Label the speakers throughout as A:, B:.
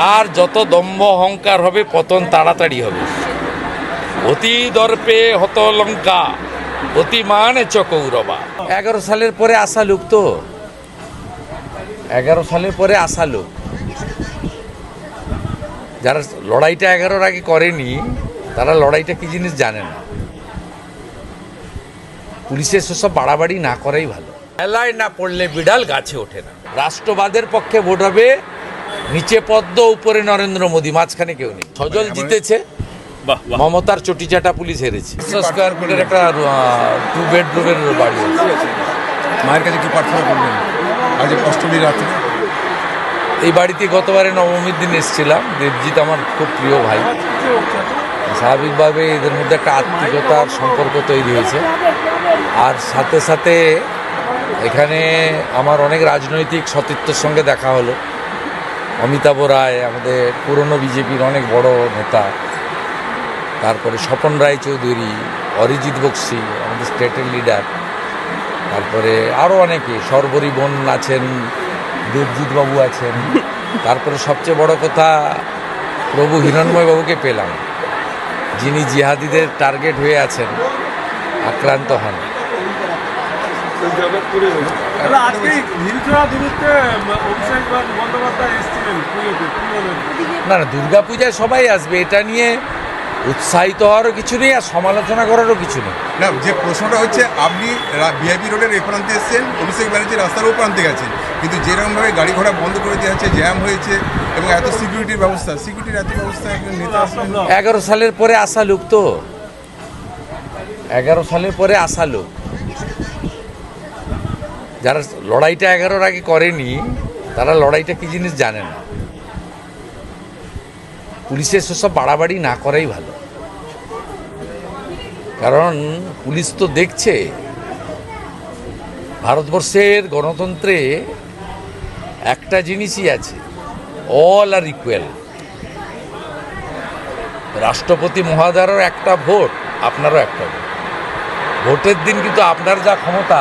A: যার যত দম্ভ অহংকার হবে, পতন তাড়াতাড়ি হবে। অতি দর্পে হত লঙ্কা, অতিমানে চকৌরবা এগারো সালের পরে আসা লোক তো এগারো সালের পরে আসা লোক যারা লড়াইটা এগারোর আগে করেনি, তারা লড়াইটা কি জিনিস জানে না। পুলিশের সেসব বাড়াবাড়ি না করাই ভালো। মেলায় না পড়লে বিড়াল গাছে ওঠে না। রাষ্ট্রবাদের পক্ষে ভোট হবে নিচে পদ্ম উপরে নরেন্দ্র মোদী মাঝখানে কেউ নেই। সজল জিতেছে। মমতার চটিচাটা পুলিশ হেরেছে। স্কোয়ার ফুটের একটা টু বেডরুমের বাড়ি
B: মায়ের কাছে কি প্রার্থনা করবেন আজ অষ্টমীর রাত্রে?
A: এই বাড়িতে গতবারে নবমীর দিন এসেছিলাম। দেবজিৎ আমার খুব প্রিয় ভাই। স্বাভাবিকভাবে এদের মধ্যে একটা আত্মীয়তার সম্পর্ক তৈরি হয়েছে। আর সাথে সাথে এখানে আমার অনেক রাজনৈতিক সতীর্থের সঙ্গে দেখা হলো। অমিতাভ রায় আমাদের পুরনো বিজেপির অনেক বড় নেতা। তারপরে স্বপন রায় চৌধুরী, অরিজিৎ বক্সি, আমাদের স্টেটের লিডার। তারপরে আরও অনেকে, সর্বরী বোন আছেন দেবজিৎ বাবু আছেন। তারপরে সবচেয়ে বড় কথা, প্রভু হিরণময় বাবুকে পেলাম। যিনি জিহাদিদের টার্গেট হয়ে আছেন, আক্রান্ত হন।
C: আজকে দুরুত্বে অভিষেক বন্দ্যোপাধ্যায় এসেছিলেন
A: না না দুর্গা পূজায় সবাই আসবে এটা নিয়ে উৎসাহিত হওয়ারও কিছু নেই আর সমালোচনা করারও কিছু নেই।
B: না যে প্রশ্নটা হচ্ছে আপনি বিআইপি রোডের এ প্রান্তে এসেছেন অভিষেক ব্যানার্জি রাস্তার ও প্রান্তে গেছেন কিন্তু যেরকমভাবে গাড়ি ঘোড়া বন্ধ করে দেওয়া হচ্ছে জ্যাম হয়েছে এবং এত সিকিউরিটির ব্যবস্থা সিকিউরিটির এত ব্যবস্থা একজন নেতা
A: এগারো সালের পরে আসা লোক তো এগারো সালের পরে আসা লোক যারা লড়াইটা এগারোর আগে করেনি, তারা লড়াইটা কি জিনিস জানে না। পুলিশের সেসব বাড়াবাড়ি না করাই ভালো। কারণ পুলিশ তো দেখছে, ভারতবর্ষের গণতন্ত্রে একটা জিনিসই আছে অল আর ইকুয়াল রাষ্ট্রপতি মহাদারও একটা ভোট, আপনারও একটা ভোট। ভোটের দিন কিন্তু আপনার যা ক্ষমতা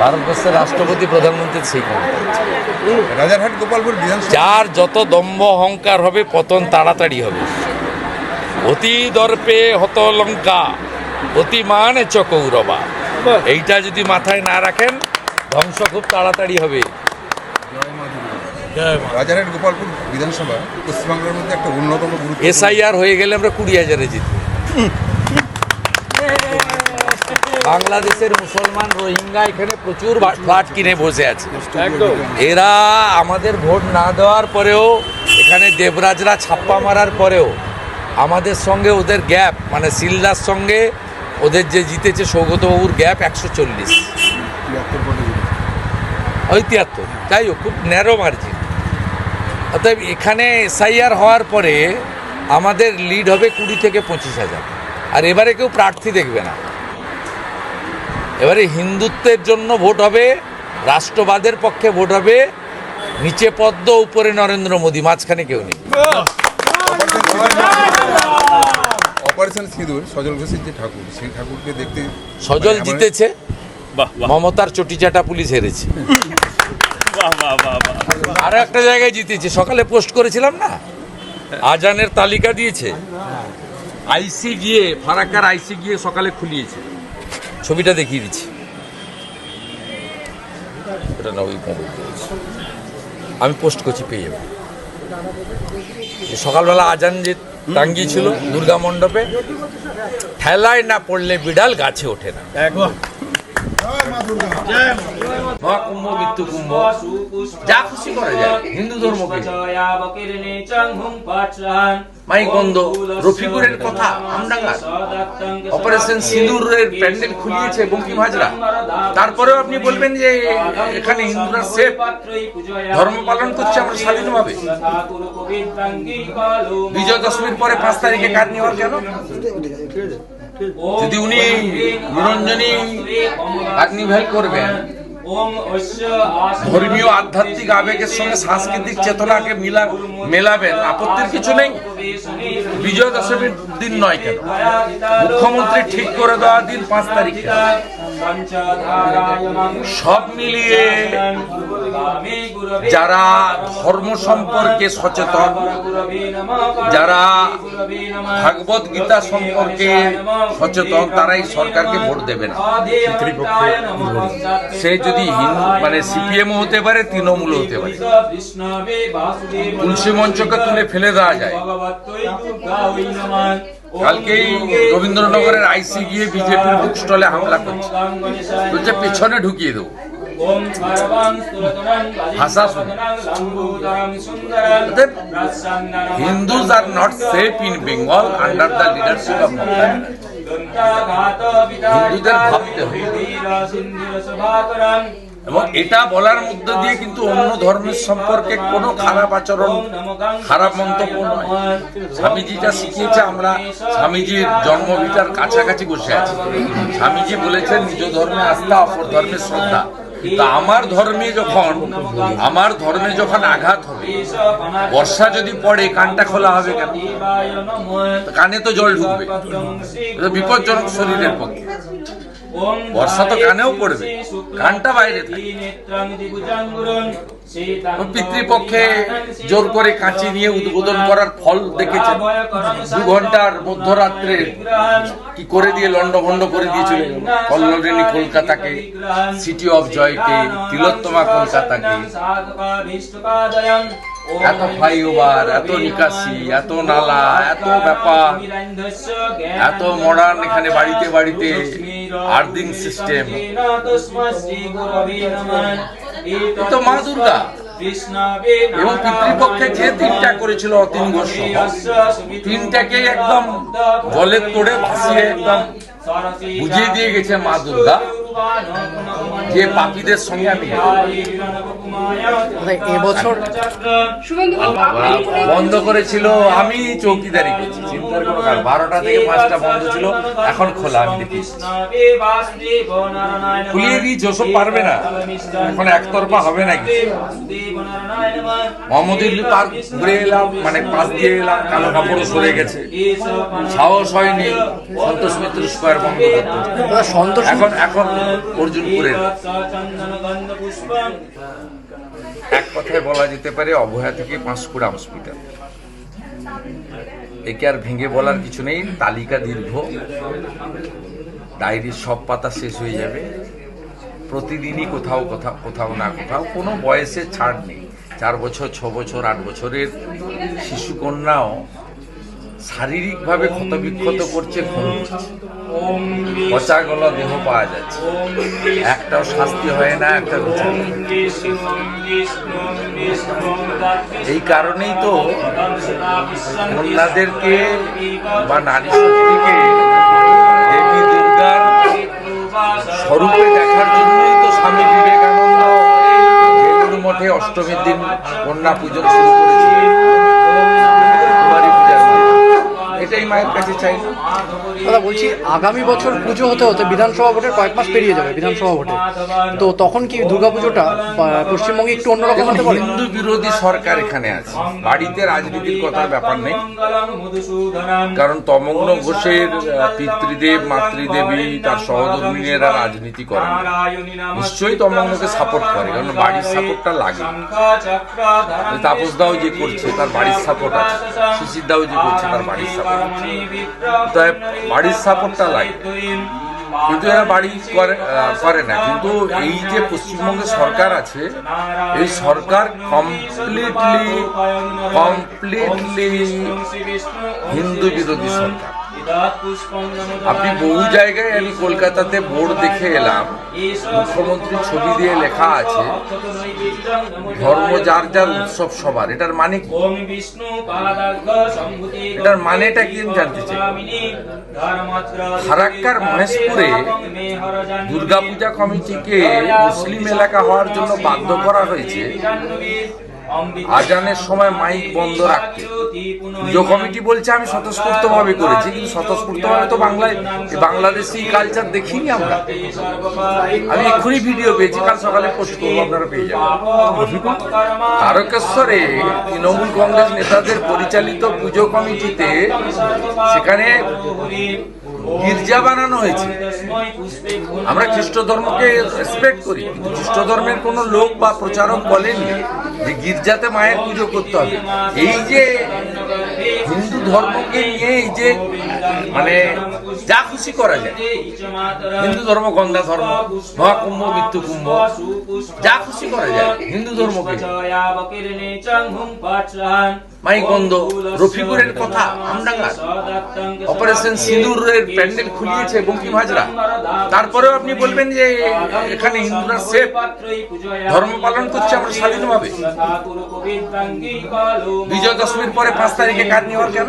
A: ভারতবর্ষের রাষ্ট্রপতি প্রধানমন্ত্রী সেই।
B: রাজারহাট গোপালপুর
A: যার যত দম্ভ অহংকার হবে পতন তাড়াতাড়ি হবে। অতি দর্পে হত লঙ্কা অতিমানে চকৌরবা এইটা যদি মাথায় না রাখেন ধ্বংস খুব তাড়াতাড়ি হবে।
B: রাজারহাট গোপালপুর বিধানসভা পশ্চিমবাংলার মধ্যে একটা অন্যতম গুরুত্ব
A: এসআইআর হয়ে গেলে আমরা কুড়ি হাজারে জিতব। বাংলাদেশের মুসলমান রোহিঙ্গা এখানে প্রচুর ফ্ল্যাট কিনে বসে আছে। এরা আমাদের ভোট না দেওয়ার পরেও এখানে দেবরাজরা ছাপ্পা মারার পরেও আমাদের সঙ্গে ওদের গ্যাপ মানে সিলদার সঙ্গে ওদের যে জিতেছে সৌগতবাবুর গ্যাপ একশো চল্লিশ। ওই তিয়াত্তর যাই হোক খুব ন্যারো মার্জিন অতএব এখানে এসআইআর হওয়ার পরে আমাদের লিড হবে কুড়ি থেকে পঁচিশ হাজার। আর এবারে কেউ প্রার্থী দেখবে না। এবারে হিন্দুত্বের জন্য ভোট হবে রাষ্ট্রবাদের পক্ষে ভোট হবে নিচে পদ্ম উপরে নরেন্দ্র মোদী মাঝখানে কেউ নেই।
B: অপারেশন সিঁদুর সজল ঘোষের যে ঠাকুর সেই ঠাকুরকে দেখতে
A: সজল
B: মানে
A: জিতেছে
D: বাহ বাহ।
A: মমতার চটিচাটা পুলিশ হেরেছে।
D: বাহ বাহ বাহ বাহ।
A: আরও একটা জায়গায় জিতেছে সকালে পোস্ট করেছিলাম না? আজানের তালিকা দিয়েছে। আইসি গিয়ে ফারাক্কার আইসি গিয়ে সকালে খুলিয়েছে। ছবিটা দেখিয়ে দিচ্ছি। এটা না ওই মোবাইল আমি পোস্ট করছি পেয়ে যাব। সকালবেলা আজান যে টাঙ্গিয়েছিল দুর্গা মণ্ডপে ঠেলায় না পড়লে বিড়াল গাছে ওঠে না। মহাকুম্ভ মৃত্যু কুম্ভ। যা খুশি করা যায়। হিন্দু রফিকুরের কথা আমডাঙ্গার। অপারেশন সিঁদুরের প্যান্ডেল খুলিয়েছে বঙ্কিম হাজরা তারপরেও আপনি বলবেন যে এখানে হিন্দুরা সেফ। ধর্ম পালন করছে আমরা স্বাধীনভাবে। বিজয় দশমীর পরে পাঁচ তারিখে কার নেওয়ার কেন? যদি উনি নিরঞ্জনী কার্নিভ্যাল করবেন ধর্মীয় আধ্যাত্মিক আবেগের সঙ্গে সাংস্কৃতিক চেতনাকে মিলা মেলাবেন। আপত্তির কিছু নেই। বিজয় দশমীর দিন নয় কেন? মুখ্যমন্ত্রী ঠিক করে দেওয়া দিন পাঁচ তারিখে।
E: সব মিলিয়ে যারা ধর্ম সম্পর্কে সচেতন, যারা ভাগবত গীতা সম্পর্কে সচেতন, তারাই সরকারকে ভোট দেবে না। সে যদি হিন্দু মানে সিপিএম হতে পারে তৃণমূল হতে পারে। তুলসী মঞ্চকে তুলে ফেলে দেওয়া যায়। কালকেই রবীন্দ্রনগরের আইসি গিয়ে বিজেপির বুক স্টলে হামলা করছে বলছে পেছনে ঢুকিয়ে দেবো ভাষা। অতএব, Hindus are not safe in Bengal under the leadership হিন্দুদের ভাবতে হবে। এবং এটা বলার মধ্য দিয়ে কিন্তু অন্য ধর্মের সম্পর্কে কোনো খারাপ আচরণ, খারাপ মন্তব্য নয়। স্বামীজি যা শিখিয়েছে, আমরা স্বামীজির জন্মভিটার কাছাকাছি বসে আছি। স্বামীজি বলেছেন, নিজ ধর্মে আস্থা, অপর ধর্মের শ্রদ্ধা। আমার ধর্মে যখন, আমার ধর্মে যখন আঘাত হবে, বর্ষা যদি পড়ে, কানটা খোলা হবে কেন? কানে তো জল ঢুকবে। বিপজ্জনক শরীরের পক্ষে। বর্ষা তো কানেও পড়বে। কানটা বাইরে পিতৃপক্ষে জোর করে কাঁচি নিয়ে উদ্বোধন করার ফল দেখেছেন। দু ঘণ্টার মধ্যরাত্রে কি করে দিয়ে লন্ডভন্ড করে দিয়েছিল কল্লোলিনী কলকাতাকে সিটি অফ জয়কে তিলোত্তমা কলকাতাকে। এত ফ্লাইওভার এত নিকাশি এত নালা এত ব্যাপার এত মডার্ন এখানে বাড়িতে বাড়িতে। Earthing system. তো মা দুর্গা এবং পিতৃপক্ষে যে তিনটা করেছিল অতীন ঘোষ তিনটাকে একদম জলের তোড়ে ভাসিয়ে একদম বুঝিয়ে দিয়ে গেছে মা দুর্গা। যে পাপীদের সঙ্গে আমি
F: এবছর
E: বন্ধ করেছিল আমি চৌকিদারি করছি চিন্তার কোনো কারণ বারোটা থেকে পাঁচটা বন্ধ ছিল এখন খোলা আমি দেখি খুলিয়ে দিই যশোর পারবে না। এখন একতরফা হবে নাকি? মোহাম্মদুল্লি পার্ক ঘুরে এলাম মানে পাশ দিয়ে এলাম কালো কাপড় সরে গেছে। সাহস হয়নি সন্তোষ মিত্র স্কোয়ার বন্ধ করতে এখন এখন অর্জুনপুরের এক কথায় বলা যেতে পারে, অবহেলা থেকে পাঁশকুড়া হসপিটাল একে আর ভেঙে বলার কিছু নেই, তালিকা দীর্ঘ। ডায়েরির সব পাতা শেষ হয়ে যাবে। প্রতিদিনই কোথাও কোথাও কোথাও না কোথাও কোনো বয়সে ছাড় নেই। চার বছর, ছ বছর, আট বছরের শিশুকন্যাও শারীরিকভাবে ক্ষতবিক্ষত করছে খুন করছে পচা গলা দেহ পাওয়া যাচ্ছে। একটাও শাস্তি হয় না, একটা এই কারণেই তো কন্যাদেরকে বা নারী শক্তিকে দেবী দুর্গার স্বরূপে দেখার জন্যই তো স্বামী বিবেকানন্দ মঠে অষ্টমীর দিন কন্যা পুজো শুরু মাধ্যমে। এটাই মায়ের কাছে চাই।
F: দাদা বলছি আগামী বছর পুজো হতে হতে বিধানসভা ভোটের কয়েক মাস পেরিয়ে যাবে বিধানসভা ভোটে। তো তখন কি দুর্গাপুজোটা আহ, পশ্চিমবঙ্গে একটু অন্যরকম হতে পারে?
E: হিন্দু বিরোধী সরকার এখানে আছে। বাড়িতে রাজনীতির কথার ব্যাপার নেই। কারণ তমগ্ন ঘোষের পিতৃদেব মাতৃদেবী তার সহধর্মিনীরা রাজনীতি করে নিশ্চয়ই তমগ্নকে সাপোর্ট করে কারণ বাড়ির সাপোর্টটা লাগে। তাপস দাও যে করছে তার বাড়ির সাপোর্ট আছে। শিশির দাও যে করছে তার বাড়ির সাপোর্ট বাড়ির সাপোর্টটা লাগে কিন্তু এরা বাড়ি করে করে না। কিন্তু এই যে পশ্চিমবঙ্গের সরকার আছে এই সরকার কমপ্লিটলি কমপ্লিটলি হিন্দু বিরোধী সরকার। আপনি বহু জায়গায় আমি কলকাতাতে বোর্ড দেখে এলাম। মুখ্যমন্ত্রী ছবি দিয়ে লেখা আছে ধর্ম যার যার উৎসব সবার। এটার মানে কি? এটার মানেটা কি আমি জানতে চাই? ফারাক্কার মহেশপুরে দুর্গাপূজা কমিটিকে মুসলিম এলাকা হওয়ার জন্য বাধ্য করা হয়েছে। আজানের সময় মাইক বন্ধ রাখতে। পুজো কমিটি বলছে, আমি স্বতঃস্ফূর্ত ভাবে করেছি, কিন্তু স্বতঃস্ফূর্ত ভাবে তো বাংলায় বাংলাদেশি কালচার দেখিনি আমরা। আমি এক্ষুনি ভিডিও পেয়েছি, কাল সকালে পোস্ট করব, আপনারা পেয়ে যাবেন। তারকেশ্বরে তৃণমূল কংগ্রেস নেতাদের পরিচালিত পুজো কমিটিতে সেখানে গির্জা বানানো হয়েছে। আমরা খ্রিস্ট ধর্মকে রেসপেক্ট করি খ্রিস্ট ধর্মের কোনো লোক বা প্রচারক বলেনি যে গির্জাতে মায়ের পুজো করতে হবে। এই যে ধর্মকে নিয়ে এই যে মানে যা খুশি করা যায়। হিন্দু ধর্ম গঙ্গা ধর্ম, মহাকুম্ভ মৃত্যু কুম্ভ যা খুশি করা যায়, হিন্দু ধর্মকে। মাইক বন্ধ রফিকুরের কথা অপারেশন সিঁদুরের প্যান্ডেল খুলিয়েছে বঙ্কিম হাজরা। তারপরেও আপনি বলবেন যে এখানে হিন্দুরা সেফ। ধর্ম পালন করছে আমরা স্বাধীনভাবে। বিজয় দশমীর পরে পাঁচ তারিখে কাজ নেওয়ার কেন?